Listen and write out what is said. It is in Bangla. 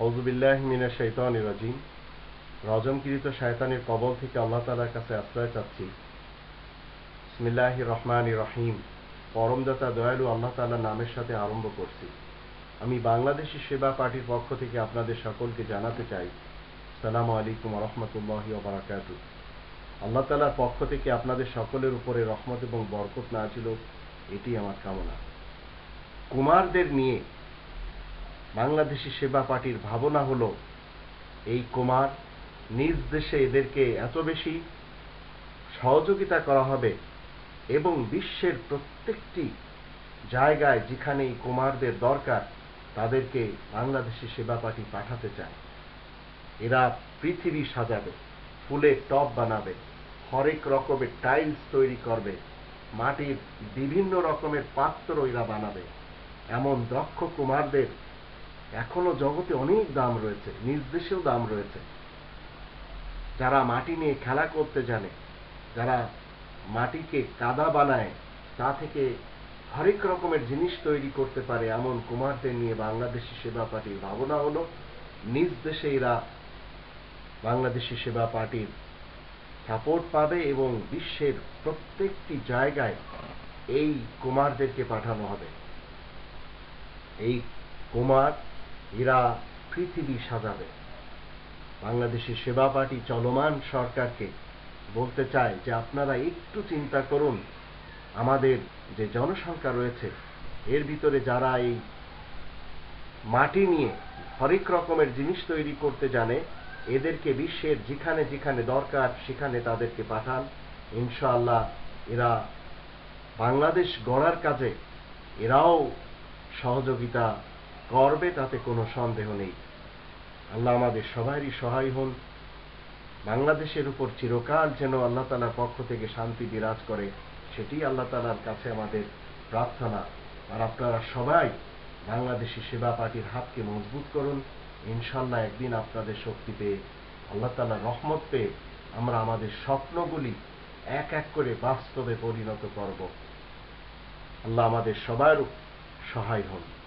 আউজুবিল্লাহ মিনা শৈতান রাজিম। রজমকৃত শয়তানের কবল থেকে আল্লাহ তালার কাছে আশ্রয় চাচ্ছি। ইসমিল্লাহ রহমান রহিম। পরমদাতা দয়ালু আল্লাহ তালার নামের সাথে আরম্ভ করছি। আমি বাংলাদেশি সেবা পার্টির পক্ষ থেকে আপনাদের সকলকে জানাতে চাই সালাম আলাইকুম রহমতুল্লাহ বারাকাত আল্লাহ তালার পক্ষ থেকে আপনাদের সকলের উপরে রহমত এবং বরকত না ছিল এটি আমার কামনা। কুমারদের নিয়ে বাংলাদেশি সেবা পার্টির ভাবনা হলো, এই কুমার নিজ দেশে এদেরকে এত বেশি সহযোগিতা করা হবে এবং বিশ্বের প্রত্যেকটি জায়গায় যেখানে এই কুমারদের দরকার, তাদেরকে বাংলাদেশি সেবা পার্টি পাঠাতে চায়। এরা পৃথিবী সাজাবে, ফুলের টব বানাবে, হরেক রকমের টাইলস তৈরি করবে, মাটির বিভিন্ন রকমের পাত্র এরা বানাবে। এমন দক্ষ কুমারদের এখনও জগতে অনেক দাম রয়েছে নিজ দেশেও দাম রয়েছে। যারা মাটি নিয়ে খেলা করতে জানে, যারা মাটিকে কাদা বানায়, তা থেকে হরেক রকমের জিনিস তৈরি করতে পারে এমন কুমারদের নিয়ে বাংলাদেশি সেবা পার্টির ভাবনা হলো, নিজ দেশে এরা বাংলাদেশি সেবা পার্টির সাপোর্ট পাবে এবং বিশ্বের প্রত্যেকটি জায়গায় এই কুমারদেরকে পাঠানো হবে। এই কুমার এরা পৃথিবী সাজাবে। বাংলাদেশি সেবা পার্টি চলমান সরকারকে বলতে চায় যে আপনারা একটু চিন্তা করুন, আমাদের যে জনসংখ্যা রয়েছে, এর ভিতরে যারা এই মাটি নিয়ে হরেক রকমের জিনিস তৈরি করতে জানে, এদেরকে বিশ্বের যেখানে যেখানে দরকার সেখানে তাদেরকে পাঠান। ইনশাআল্লাহ এরা বাংলাদেশ গড়ার কাজে এরাও সহযোগিতা করবে তাতে কোনো সন্দেহ নেই। আল্লাহ আমাদের সবারই সহায় হন। বাংলাদেশের উপর চিরকাল যেন আল্লাহ তালার পক্ষ থেকে শান্তি বিরাজ করে, সেটি আল্লাহ তালার কাছে আমাদের প্রার্থনা। আর আপনারা সবাই বাংলাদেশি সেবা পার্টির হাতকে মজবুত করুন। ইনশাল্লাহ একদিন আপনাদের শক্তি পেয়ে, আল্লাহ তালার রহমত পেয়ে আমরা আমাদের স্বপ্নগুলি এক এক করে বাস্তবে পরিণত করব। আল্লাহ আমাদের সবার সহায় হন।